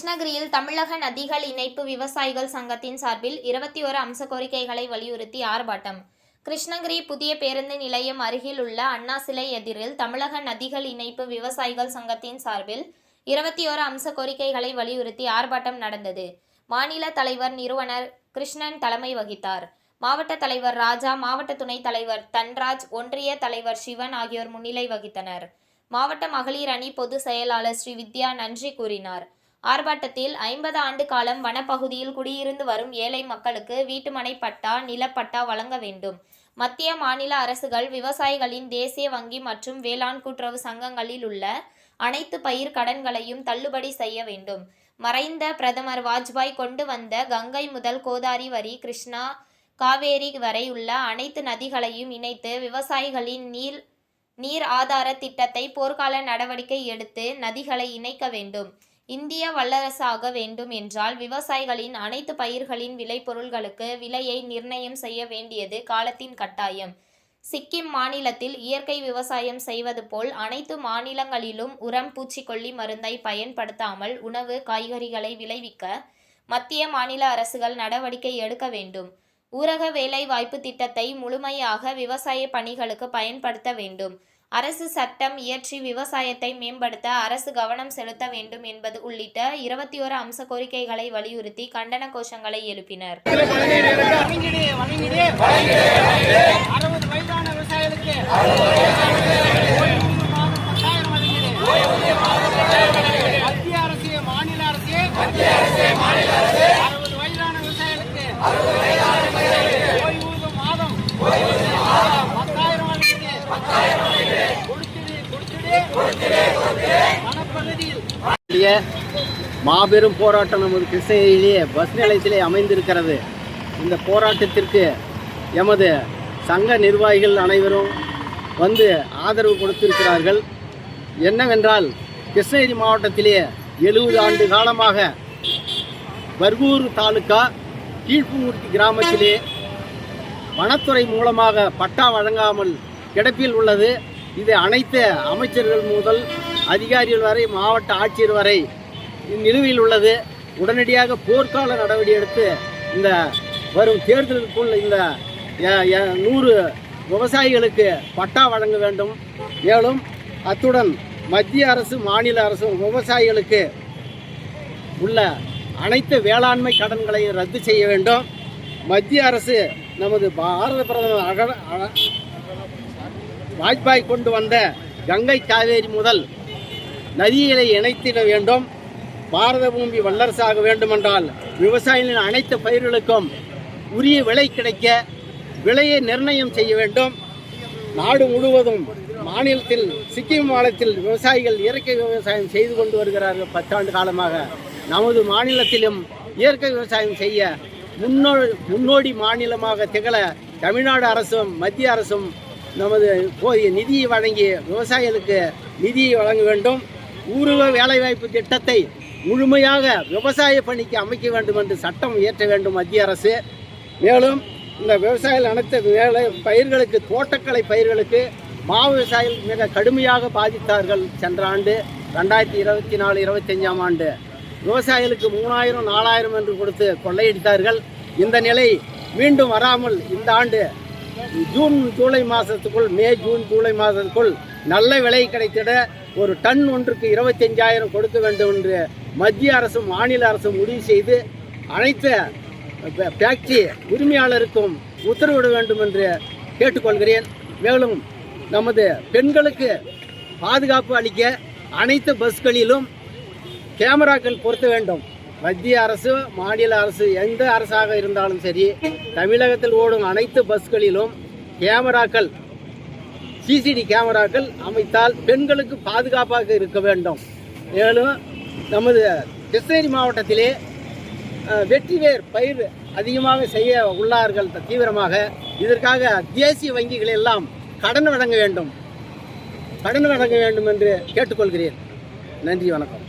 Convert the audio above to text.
கிருஷ்ணகிரியில் தமிழக நதிகள் இணைப்பு விவசாயிகள் சங்கத்தின் சார்பில் இருபத்தி ஒரு அம்ச கோரிக்கைகளை வலியுறுத்தி ஆர்ப்பாட்டம். கிருஷ்ணகிரி புதிய பேருந்து நிலையம் அருகில் உள்ள அண்ணா சிலை எதிரில் தமிழக நதிகள் இணைப்பு விவசாயிகள் சங்கத்தின் சார்பில் இருபத்தி ஒரு அம்ச கோரிக்கைகளை வலியுறுத்தி ஆர்ப்பாட்டம் நடந்தது. மாநில தலைவர் நிறுவனர் கிருஷ்ணன் தலைமை வகித்தார். மாவட்ட தலைவர் ராஜா மாவட்ட துணைத் தலைவர் தன்ராஜ் ஒன்றிய தலைவர் சிவன் ஆகியோர் முன்னிலை வகித்தனர். மாவட்ட மகளிர் அணி பொதுச் செயலாளர் ஸ்ரீ வித்யா நன்றி கூறினார். ஆர்ப்பாட்டத்தில் ஐம்பது ஆண்டு காலம் வனப்பகுதியில் குடியிருந்து வரும் ஏழை மக்களுக்கு வீட்டுமனை பட்டா நிலப்பட்டா வழங்க வேண்டும். மத்திய மாநில அரசுகள் விவசாயிகளின் தேசிய வங்கி மற்றும் வேளாண் கூட்டுறவு சங்கங்களில் உள்ள அனைத்து பயிர் கடன்களையும் தள்ளுபடி செய்ய வேண்டும். மறைந்த பிரதமர் வாஜ்பாய் கொண்டு வந்த கங்கை முதல் கோதாரி வரி கிருஷ்ணா காவேரி வரை உள்ள அனைத்து நதிகளையும் இணைத்து விவசாயிகளின் நீர் நீர் ஆதார திட்டத்தை போர்க்கால நடவடிக்கை எடுத்து நதிகளை இணைக்க வேண்டும். இந்திய வல்லரசாக வேண்டும் என்றால் விவசாயிகளின் அனைத்து பயிர்களின் விளைபொருள்களுக்கு விலையை நிர்ணயம் செய்ய வேண்டியது காலத்தின் கட்டாயம். சிக்கிம் மாநிலத்தில் இயற்கை விவசாயம் செய்வது போல் அனைத்து மாநிலங்களிலும் உரம் பூச்சிக்கொல்லி மருந்தை பயன்படுத்தாமல் உணவு காய்கறிகளை விளைவிக்க மத்திய மாநில அரசுகள் நடவடிக்கை எடுக்க வேண்டும். ஊரக வேலை வாய்ப்பு திட்டத்தை முழுமையாக விவசாய பணிகளுக்கு பயன்படுத்த வேண்டும். அரசு சட்டம் இயற்றி விவசாயத்தை மேம்படுத்த அரசு கவனம் செலுத்த வேண்டும் என்பது உள்ளிட்ட இருபத்தி ஓரு அம்ச கோரிக்கைகளை வலியுறுத்தி கண்டன கோஷங்களை எழுப்பினர். அறுபது வயதான விவசாயிகளுக்கு ஓய்வூதிய மாதம் பத்தாயிரம் வழங்கிடு மத்திய அரசு மாநில அரசு அறுபது வயதான விவசாயிகளுக்கு ஓய்வூதிய மாதம் பத்தாயிரம் வழங்கிடு கொடுத்திடு கொடுத்திடு வனப்பகுதியில் இந்திய மாபெரும் போராட்டம் நமது கிருஷ்ணகிரியிலேயே பஸ் நிலையத்திலே அமைந்திருக்கிறது. இந்த போராட்டத்திற்கு எமது சங்க நிர்வாகிகள் அனைவரும் வந்து ஆதரவு கொடுத்திருக்கிறார்கள். என்னவென்றால் கிருஷ்ணகிரி மாவட்டத்திலே எழுபது ஆண்டு காலமாக பர்கூர் தாலுக்கா கீழ்ப்புமூர்த்தி கிராமத்திலே வனத்துறை மூலமாக பட்டா வழங்காமல் கிடப்பில் உள்ளது. இது அனைத்து அமைச்சர்கள் முதல் அதிகாரிகள் வரை மாவட்ட ஆட்சியர் வரை நிலுவையில் உள்ளது. உடனடியாக போர்க்கால நடவடிக்கை எடுத்து இந்த வரும் தேர்தலுக்குள் இந்த நூறு விவசாயிகளுக்கு பட்டா வழங்க வேண்டும். மேலும் அத்துடன் மத்திய அரசு மாநில அரசும் விவசாயிகளுக்கு உள்ள அனைத்து வேளாண்மை கடன்களையும் ரத்து செய்ய வேண்டும். மத்திய அரசு நமது பாரத பிரதமர் அக வாஜ்பாய் கொண்டு வந்த கங்கை காவேரி முதல் நதிகளை இணைத்திட வேண்டும். பாரத பூமி வல்லரசாக வேண்டுமென்றால் விவசாயிகளின் அனைத்து பயிர்களுக்கும் உரிய விலை கிடைக்க விலையை நிர்ணயம் செய்ய வேண்டும். நாடு முழுவதும் மாநிலத்தில் சிக்கிம் மாநிலத்தில் விவசாயிகள் இயற்கை விவசாயம் செய்து கொண்டு வருகிறார்கள் பத்தாண்டு காலமாக. நமது மாநிலத்திலும் இயற்கை விவசாயம் செய்ய முன்னோ முன்னோடி மாநிலமாக திகழ தமிழ்நாடு அரசும் மத்திய அரசும் நமது போதிய நிதியை வழங்கி விவசாயிகளுக்கு நிதியை வழங்க வேண்டும். ஊரக வேலைவாய்ப்பு திட்டத்தை முழுமையாக விவசாய பணிக்கு அமைக்க வேண்டும் என்று சட்டம் இயற்ற வேண்டும் மத்திய அரசு. மேலும் இந்த விவசாயிகள் அனைத்து வேலை பயிர்களுக்கு தோட்டக்கலை பயிர்களுக்கு மா விவசாயிகள் மிக கடுமையாக பாதித்தார்கள் சென்ற ஆண்டு ரெண்டாயிரத்தி இருபத்தி நாலு இருபத்தஞ்சாம் ஆண்டு. விவசாயிகளுக்கு மூணாயிரம் நாலாயிரம் என்று கொடுத்து கொள்ளையடித்தார்கள். இந்த நிலை மீண்டும் வராமல் இந்த ஆண்டு ஜூன் ஜூலை மாதத்துக்குள் மே ஜூன் ஜூலை மாதத்துக்குள் நல்ல விலை கிடைத்திட ஒரு டன் ஒன்றுக்கு இருபத்தஞ்சாயிரம் கொடுக்க வேண்டும் என்று மத்திய அரசும் மாநில அரசும் முடிவு செய்து அனைத்து பே- ஃபேக்டரி உரிமையாளருக்கும் உத்தரவிட வேண்டும் என்று கேட்டுக்கொள்கிறேன். மேலும் நமது பெண்களுக்கு பாதுகாப்பு அளிக்க அனைத்து பஸ்களிலும் கேமராக்கள் பொருத்த வேண்டும். மத்திய அரசு மாநில அரசு எந்த அரசாக இருந்தாலும் சரி தமிழகத்தில் ஓடும் அனைத்து பஸ்களிலும் கேமராக்கள் சிசிடி கேமராக்கள் அமைத்தால் பெண்களுக்கு பாதுகாப்பாக இருக்க வேண்டும். மேலும் நமது கிருஷ்ணகிரி மாவட்டத்திலே வெற்றிவேர் பயிர் அதிகமாக செய்ய உள்ளார்கள் தீவிரமாக. இதற்காக தேசிய வங்கிகள் எல்லாம் கடன் வழங்க வேண்டும். கடன் வழங்க வேண்டும் என்று கேட்டுக்கொள்கிறேன். நன்றி வணக்கம்.